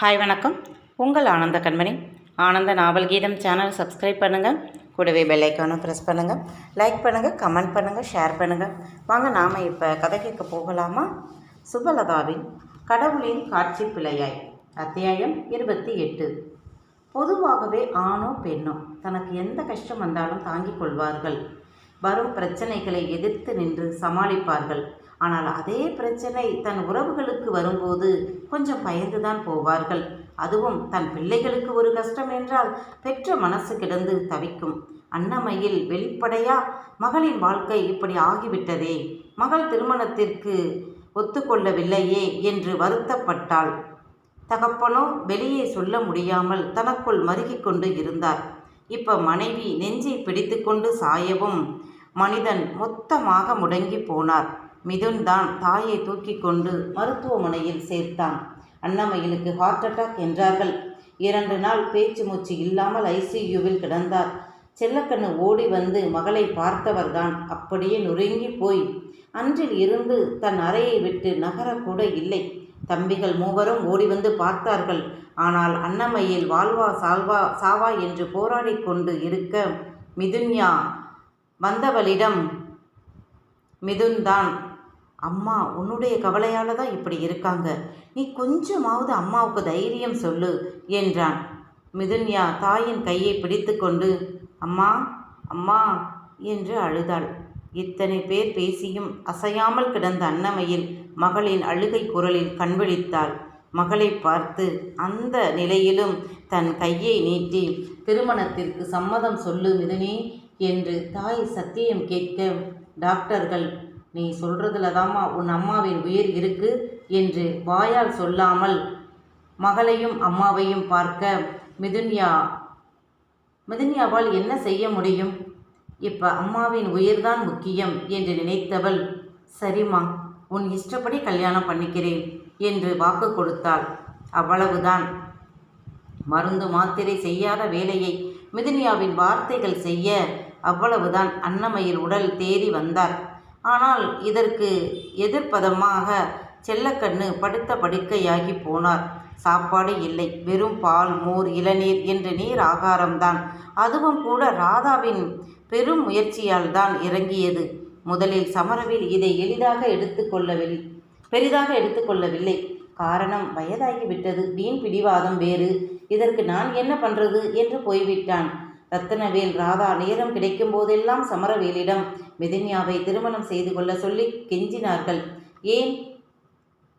Hi வணக்கம். உங்கள் ஆனந்த கண்மணி. ஆனந்த நாவல் கீதம் சேனல் சப்ஸ்கிரைப் பண்ணுங்கள் கூடவே பெல் ஐக்கானும் ப்ரெஸ் பண்ணுங்கள் லைக் பண்ணுங்கள் கமெண்ட் பண்ணுங்கள் ஷேர் பண்ணுங்கள் வாங்க நாம் இப்போ கதை கேட்க போகலாமா? சுபலதாவின் கடவுளின் காட்சி பிழையாய் அத்தியாயம் இருபத்தி எட்டு. பொதுவாகவே ஆணோ பெண்ணோ தனக்கு எந்த கஷ்டம் வந்தாலும் தாங்கிக் கொள்வார்கள். வரும் பிரச்சனைகளை எதிர்த்து நின்று சமாளிப்பார்கள். ஆனால் அதே பிரச்சனை தன் உறவுகளுக்கு வரும்போது கொஞ்சம் பயந்துதான் போவார்கள். அதுவும் தன் பிள்ளைகளுக்கு ஒரு கஷ்டம் என்றால் பெற்ற மனசு கிடந்து தவிக்கும். அன்னமையில் வெளிப்படையா மகளின் வாழ்க்கை இப்படி ஆகிவிட்டதே மகள் திருமணத்திற்கு ஒத்துக்கொள்ளவில்லையே என்று வருத்தப்பட்டாள். தகப்பனோ வெளியே சொல்ல முடியாமல் தனக்குள் மருகிக் கொண்டு இருந்தார். இப்ப மனைவி நெஞ்சை பிடித்துக்கொண்டு சாயவும் மனிதன் மொத்தமாக முடங்கி போனார். மிதுன் தான் தாயை தூக்கி கொண்டு மருத்துவமனையில் சேர்த்தான். அன்னமயிலுக்கு ஹார்ட் அட்டாக் என்றார்கள். இரண்டு நாள் பேச்சு மூச்சு இல்லாமல் ஐசியூவில் கிடந்தார். செல்லக்கண்ணு ஓடி வந்து மகளை பார்த்தவர்தான். அப்படியே நொறுங்கி போய் அன்றில் இருந்து தன் அறையை விட்டு நகரக்கூட இல்லை. தம்பிகள் மூவரும் ஓடி வந்து பார்த்தார்கள். ஆனால் அன்னமையில் வாழ்வா சால்வா சாவா என்று போராடி கொண்டு இருக்க மிதுன்யா வந்தவளிடம் மிதுன்தான் அம்மா உன்னுடைய கவலையால் தான் இப்படி இருக்காங்க. நீ கொஞ்சமாவது அம்மாவுக்கு தைரியம் சொல்லு என்றான். மிதுன்யா தாயின் கையை பிடித்துக்கொண்டு அம்மா அம்மா என்று அழுதாள். இத்தனை பேர் பேசியும் அசையாமல் கிடந்த அன்னமையில் மகளின் அழுகை குரலில் கண்விழித்தாள். மகளை பார்த்து அந்த நிலையிலும் தன் கையை நீட்டி திருமணத்திற்கு சம்மதம் சொல்லு மிதுனி என்று தாய் சத்தியம் கேட்க டாக்டர்கள் நீ சொல்றதுல தாம்மா உன் அம்மாவின் உயிர் இருக்கு என்று வாயால் சொல்லாமல் மகளையும் அம்மாவையும் பார்க்க மிதுன்யா மிதுன்யாவால் என்ன செய்ய முடியும்? இப்போ அம்மாவின் உயிர்தான் முக்கியம் என்று நினைத்தவள் சரிம்மா உன் இஷ்டப்படி கல்யாணம் பண்ணிக்கிறேன் என்று வாக்கு கொடுத்தாள். அவ்வளவுதான். மருந்து மாத்திரை செய்யாத வேலையை மிதுனியாவின் வார்த்தைகள் செய்ய அவ்வளவுதான் அன்னமையில் உடல் தேறி வந்தார். ஆனால் இதற்கு எதிர்ப்பதமாக செல்லக்கண்ணு படுத்த படுக்கையாகி போனார். சாப்பாடு இல்லை. வெறும் பால் மோர் இளநீர் என்று நீர் ஆகாரம்தான். அதுவும் கூட ராதாவின் பெரும் முயற்சியால் தான் இறங்கியது. முதலில் சமரவில் இதை எளிதாக எடுத்துக்கொள்ளவில்லை பெரிதாக எடுத்துக்கொள்ளவில்லை காரணம் வயதாகிவிட்டது வீண் பிடிவாதம் வேறு. இதற்கு நான் என்ன பண்றது? என்று போய்விட்டான். ரத்தனவேல் ராதா நேரம் கிடைக்கும் போதெல்லாம் சமரவேலிடம் மிதின்யாவை திருமணம் செய்து கொள்ள சொல்லி கெஞ்சினார்கள். ஏன்?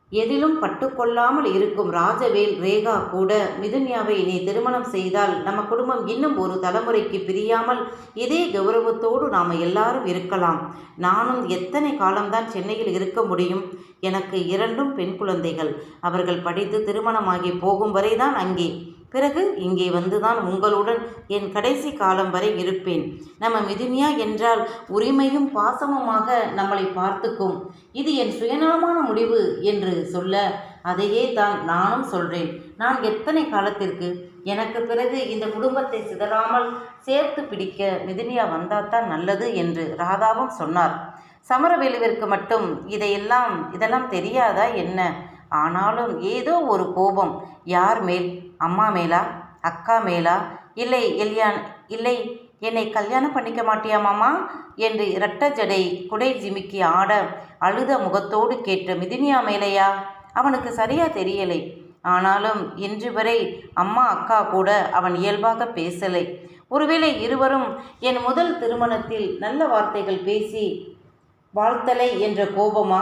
எதிலும் பட்டுக்கொள்ளாமல் இருக்கும் ராஜவேல் ரேகா கூட மிதுன்யாவை நீ திருமணம் செய்தால் நம்ம குடும்பம் இன்னும் ஒரு தலைமுறைக்கு பிரியாமல் இதே கௌரவத்தோடு நாம் எல்லாரும் இருக்கலாம். நானும் எத்தனை காலம்தான் சென்னையில் இருக்க முடியும்? எனக்கு இரண்டும் பெண் குழந்தைகள். அவர்கள் படித்து திருமணமாகி போகும் வரைதான் அங்கே. பிறகு இங்கே வந்துதான் உங்களுடன் என் கடைசி காலம் வரை இருப்பேன். நம்ம மிதுமியா என்றால் உரிமையும் பாசமுமாக நம்மளை பார்த்துக்கும். இது என் சுயநலமான முடிவு என்று சொல்ல அதையே தான் நானும் சொல்றேன். நான் எத்தனை காலத்திற்கு? எனக்கு பிறகு இந்த குடும்பத்தை சிதறாமல் சேர்த்து பிடிக்க மிதுனியா வந்தால்தான் நல்லது என்று ராதாவும் சொன்னார். சமரவேலுவிற்கு மட்டும் இதையெல்லாம் இதெல்லாம் தெரியாதா என்ன? ஆனாலும் ஏதோ ஒரு கோபம் யார் மேல் அம்மா மேலா? அக்கா மேலா? இல்லை எல்யான் இல்லை என்னை கல்யாணம் பண்ணிக்க மாட்டியா மாமா? என்று இரட்ட ஜடை குடை ஜிமிக்கி ஆட அழுத முகத்தோடு கேட்ட மிதினியா மேலையா? அவனுக்கு சரியா தெரியலை. ஆனாலும் இன்று வரை அம்மா அக்கா கூட அவன் இயல்பாக பேசலை. ஒருவேளை இருவரும் என் முதல் திருமணத்தில் நல்ல வார்த்தைகள் பேசி வாழ்த்தலை என்ற கோபமா?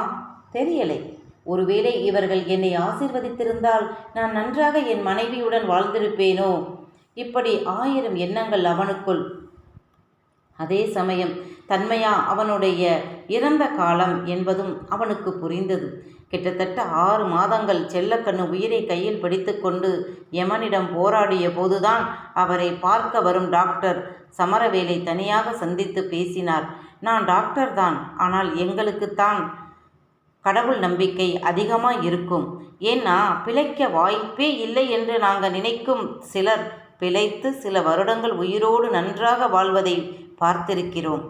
தெரியலை. ஒருவேளை இவர்கள் என்னை ஆசீர்வதித்திருந்தால் நான் நன்றாக என் மனைவியுடன் வாழ்ந்திருப்பேனோ? இப்படி ஆயிரம் எண்ணங்கள் அவனுக்குள். அதே சமயம் தன்மையா அவனுடைய இறந்த காலம் என்பதும் அவனுக்கு புரிந்தது. கிட்டத்தட்ட ஆறு மாதங்கள் செல்லக்கண்ணு உயிரை கையில் பிடித்துக்கொண்டு யமனிடம் போராடிய போதுதான் அவரை பார்க்க வரும் டாக்டர் சமரவேலை தனியாக சந்தித்து பேசினார். நான் டாக்டர் தான் ஆனால் எங்களுக்குத்தான் கடவுள் நம்பிக்கை அதிகமாக இருக்கும். ஏன்னா பிழைக்க வாய்ப்பே இல்லை என்று நாங்கள் நினைக்கும் சிலர் பிழைத்து சில வருடங்கள் உயிரோடு நன்றாக வாழ்வதை பார்த்திருக்கிறோம்.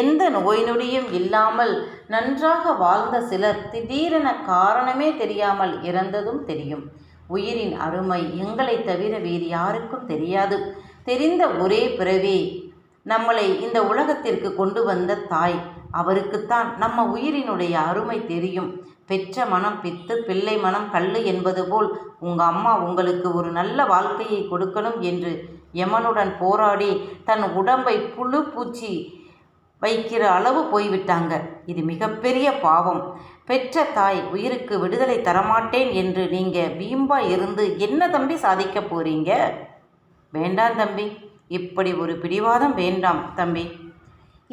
எந்த நோய் நொடியும் இல்லாமல் நன்றாக வாழ்ந்த சிலர் திடீரென காரணமே தெரியாமல் இறந்ததும் தெரியும். உயிரின் அருமை எங்களை தவிர வேறு யாருக்கும் தெரியாது. தெரிந்த ஒரே பிறவி நம்மளை இந்த உலகத்திற்கு கொண்டு வந்த தாய். அவருக்குத்தான் நம்ம உயிரினுடைய அருமை தெரியும். பெற்ற மனம் பித்து பிள்ளை மனம் கல்லு என்பது போல் உங்கள் அம்மா உங்களுக்கு ஒரு நல்ல வாழ்க்கையை கொடுக்கணும் என்று யமனுடன் போராடி தன் உடம்பை புழு பூச்சி வைக்கிற அளவு போய்விட்டாங்க. இது மிகப்பெரிய பாவம். பெற்ற தாய் உயிருக்கு விடுதலை தரமாட்டேன் என்று நீங்கள் வீம்பா இருந்து என்ன தம்பி சாதிக்க போறீங்க? வேண்டாம் தம்பி. இப்படி ஒரு பிடிவாதம் வேண்டாம் தம்பி.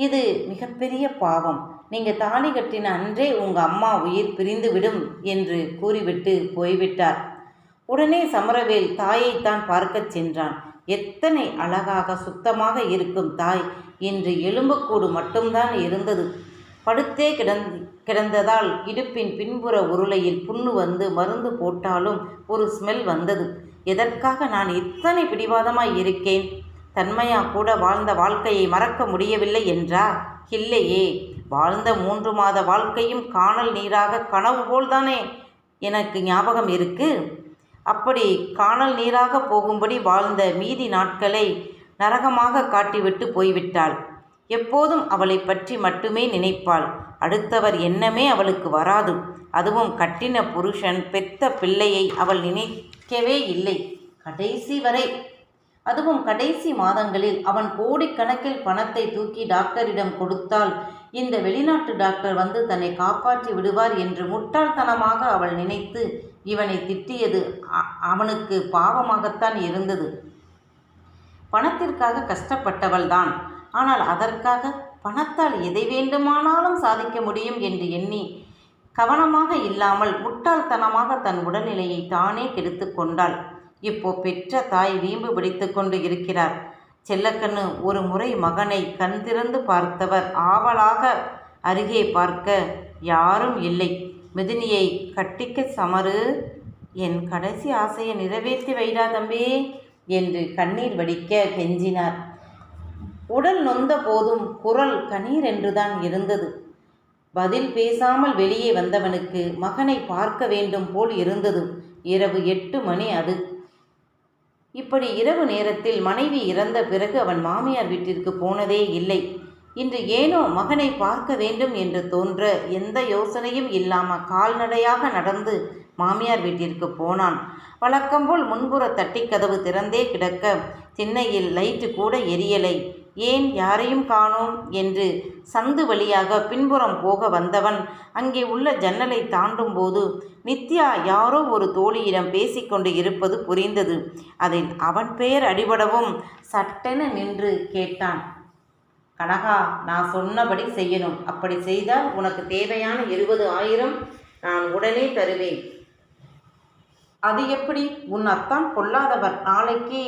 இது மிகப்பெரிய பாவம். நீங்கள் தாலி கட்டின அன்றே உங்கள் அம்மா உயிர் பிரிந்துவிடும் என்று கூறிவிட்டு போய்விட்டார். உடனே சமரவேல் தாயைத்தான் பார்க்கச் சென்றான். எத்தனை அழகாக சுத்தமாக இருக்கும் தாய். இன்று எலும்புக்கூடு மட்டும்தான் இருந்தது. படுத்தே கிடந் கிடந்ததால் இடுப்பின் பின்புற உருளையில் புண்ணு வந்து மருந்து போட்டாலும் ஒரு ஸ்மெல் வந்தது. எதற்காக நான் இத்தனை பிடிவாதமாய் இருக்கேன்? தன்மையா கூட வாழ்ந்த வாழ்க்கையை மறக்க முடியவில்லை என்றா இல்லையே வாழ்ந்த மூன்று மாத வாழ்க்கையும் காணல் நீராக கனவு போல்தானே எனக்கு ஞாபகம் இருக்கு? அப்படி காணல் நீராக போகும்படி வாழ்ந்த மீதி நாட்களை நரகமாக காட்டிவிட்டு போய்விட்டாள். எப்போதும் அவளை பற்றி மட்டுமே நினைப்பாள். அடுத்தவர் எண்ணமே அவளுக்கு வராது. அதுவும் கட்டின புருஷன் பெத்த பிள்ளையை அவள் நினைக்கவே இல்லை. கடைசி வரை அதுவும் கடைசி மாதங்களில் அவன் கோடிக்கணக்கில் பணத்தை தூக்கி டாக்டரிடம் கொடுத்தால் இந்த வெளிநாட்டு டாக்டர் வந்து தன்னை காப்பாற்றி விடுவார் என்று முட்டாள்தனமாக அவள் நினைத்து இவனை திட்டியது அவனுக்கு பாவமாகத்தான் இருந்தது. பணத்திற்காக கஷ்டப்பட்டவள்தான். ஆனால் அதற்காக பணத்தால் எதை வேண்டுமானாலும் சாதிக்க முடியும் என்று எண்ணி கவனமாக இல்லாமல் முட்டாள்தனமாக தன் உடல்நிலையை தானே கெடுத்து கொண்டாள். இப்போ பெற்ற தாய் வீம்பு பிடித்து கொண்டு இருக்கிறார். செல்லக்கண்ணு ஒரு முறை மகனை கண் திறந்து பார்த்தவர் ஆவலாக அருகே பார்க்க யாரும் இல்லை. மிதினியை கட்டிக்க சமரு என் கடைசி ஆசையை நிறைவேற்றி வைடா தம்பி என்று கண்ணீர் வடிக்க கெஞ்சினார். உடல் நொந்த போதும் குரல் கண்ணீர் என்றுதான் இருந்தது. பதில் பேசாமல் வெளியே வந்தவனுக்கு மகனை பார்க்க வேண்டும் போல் இருந்தது. இரவு எட்டு மணி அது. இப்படி இரவு நேரத்தில் மனைவி இறந்த பிறகு அவன் மாமியார் வீட்டிற்கு போனதே இல்லை. இன்று ஏனோ மகனை பார்க்க வேண்டும் என்று தோன்ற எந்த யோசனையும் இல்லாமல் கால்நடையாக நடந்து மாமியார் வீட்டிற்கு போனான். வழக்கம்போல் முன்புற தட்டி கதவு திறந்தே கிடக்க திண்ணையில் லைட்டு கூட எரியலை. ஏன் யாரையும் காணோம்? என்று சந்து வழியாக பின்புறம் போக வந்தவன் அங்கே உள்ள ஜன்னலை தாண்டும் போது நித்யா யாரோ ஒரு தோழியிடம் பேசிக்கொண்டு இருப்பது புரிந்தது. அதில் அவன் பெயர் அடிபடவும் சட்டென நின்று கேட்டான். கனகா நான் சொன்னபடி செய்யணும். அப்படி செய்தால் உனக்கு தேவையான இருபது ஆயிரம் நான் உடனே தருவேன். அது எப்படி? உன் அத்தான் கொல்லாதவர் நாளைக்கு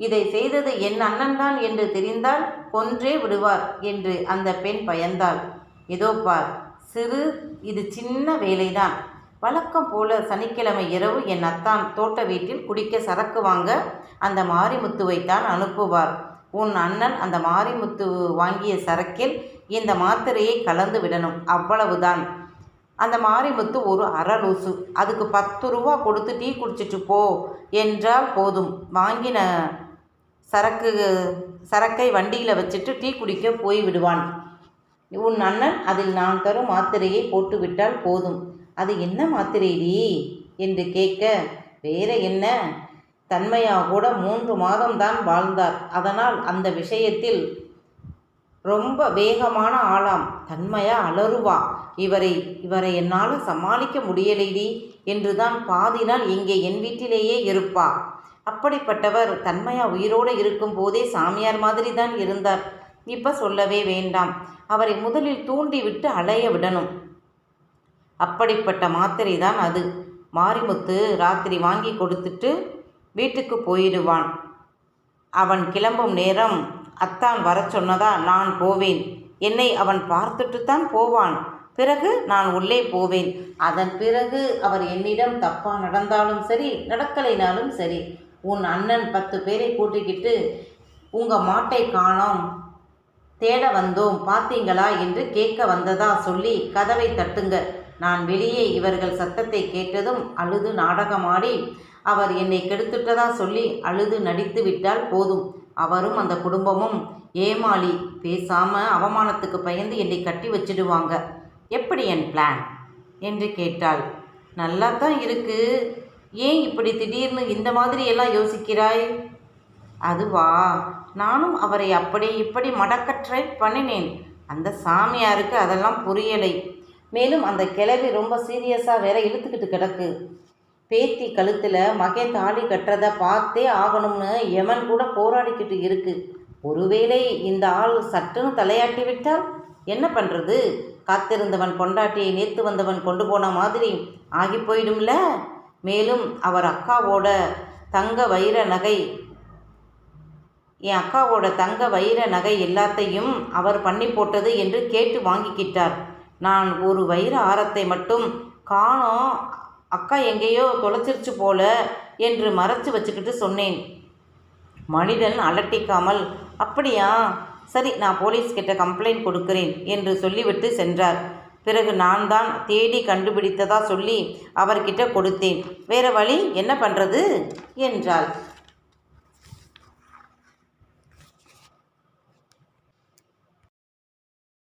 இதை செய்தது என் அண்ணன்தான் என்று தெரிந்தால் கொன்றே விடுவார் என்று அந்த பெண் பயந்தாள். ஏதோ பார் சிறு இது சின்ன வேலைதான். வழக்கம் போல சனிக்கிழமை இரவு என் அத்தான் தோட்ட வீட்டில் குடிக்க சரக்கு வாங்க அந்த மாரிமுத்துவைத்தான் அனுப்புவார். உன் அண்ணன் அந்த மாரிமுத்து வாங்கிய சரக்கில் இந்த மாத்திரையை கலந்து விடணும் அவ்வளவுதான். அந்த மாரிமுத்து ஒரு அரலூசு அதுக்கு பத்து ரூபா கொடுத்து டீ குடிச்சிட்டு போ என்றால் போதும். வாங்கின சரக்கு சரக்கை வண்டியில் வச்சுட்டு டீ குடிக்க போய் விடுவான். உன் அண்ணன் அதில் நான் தரும் மாத்திரையை போட்டுவிட்டால் போதும். அது என்ன மாத்திரைடி என்று கேட்க வேற என்ன? தன்மையா கூட மூன்று மாதம்தான் வாழ்ந்தார். அதனால் அந்த விஷயத்தில் ரொம்ப வேகமான ஆளாம். தன்மையா அலறுவா. இவரை இவரை என்னால் சமாளிக்க முடியலைடி என்றுதான் பாதி நாள் இங்கே என் வீட்டிலேயே இருப்பா. அப்படிப்பட்டவர் தன்மையா உயிரோடு இருக்கும் போதே சாமியார் மாதிரி தான் இருந்தார். இப்போ சொல்லவே வேண்டாம். அவரை முதலில் தூண்டிவிட்டு அலைய விடணும். அப்படிப்பட்ட மாத்திரை தான் அது. மாரிமுத்து ராத்திரி வாங்கி கொடுத்துட்டு வீட்டுக்கு போயிடுவான். அவன் கிளம்பும் நேரம் அத்தான் வர சொன்னதா நான் போவேன். என்னை அவன் பார்த்துட்டு தான் போவான். பிறகு நான் உள்ளே போவேன். அதன் பிறகு அவர் என்னிடம் தப்பாக நடந்தாலும் சரி நடக்கலைனாலும் சரி உன் அண்ணன் பத்து பேரை கூட்டிக்கிட்டு உங்கள் மாட்டை காணோம். தேட வந்தோம். பார்த்தீங்களா என்று கேட்க வந்ததா சொல்லி கதவை தட்டுங்க. நான் வெளியே இவர்கள் சத்தத்தை கேட்டதும் அழுது நாடகமாடி அவர் என்னை கெடுத்துட்டதா சொல்லி அழுது நடித்து விட்டால் போதும். அவரும் அந்த குடும்பமும் ஏமாளி பேசாம அவமானத்துக்கு பயந்து என்னை கட்டி வச்சிடுவாங்க. எப்படி என் பிளான் என்று கேட்டாள். நல்லா தான் இருக்குது ஏன் இப்படி திடீர்னு இந்த மாதிரி எல்லாம் யோசிக்கிறாய்? அதுவா நானும் அவரை அப்படி இப்படி மடக்க ட்ரை பண்ணினேன். அந்த சாமியாருக்கு அதெல்லாம் புரியலை. மேலும் அந்த கிழவி ரொம்ப சீரியஸாக வேற இழுத்துக்கிட்டு கிடக்கு. பேத்தி கழுத்தில் மகன் தாலி கட்டுறதை பார்த்தே ஆகணும்னு எமன் கூட போராடிக்கிட்டு இருக்கு. ஒருவேளை இந்த ஆள் சட்டுன்னு தலையாட்டி விட்டால் என்ன பண்ணுறது காத்திருந்தவன் பொண்டாட்டியை நேத்து வந்தவன் கொண்டு போன மாதிரி ஆகி போயிடும்ல? மேலும் அவர் அக்காவோட தங்க வைர நகை என் அக்காவோட தங்க வைர நகை எல்லாத்தையும் அவர் பண்ணி போட்டது என்று கேட்டு வாங்கிக்கிட்டார். நான் ஒரு வைர ஆரத்தை மட்டும் காணோம் அக்கா எங்கேயோ தொலைச்சிருச்சு போல என்று மறைச்சு வச்சுக்கிட்டு சொன்னேன். மனிதன் அலட்டிக்காமல் அப்படியா? சரி நான் போலீஸ்கிட்ட கம்ப்ளைண்ட் கொடுக்கிறேன் என்று சொல்லிவிட்டு சென்றார். பிறகு நான் தான் தேடி கண்டுபிடித்ததா சொல்லி அவர்கிட்ட கொடுத்தேன். வேற வழி என்ன பண்ணுறது என்றாள்.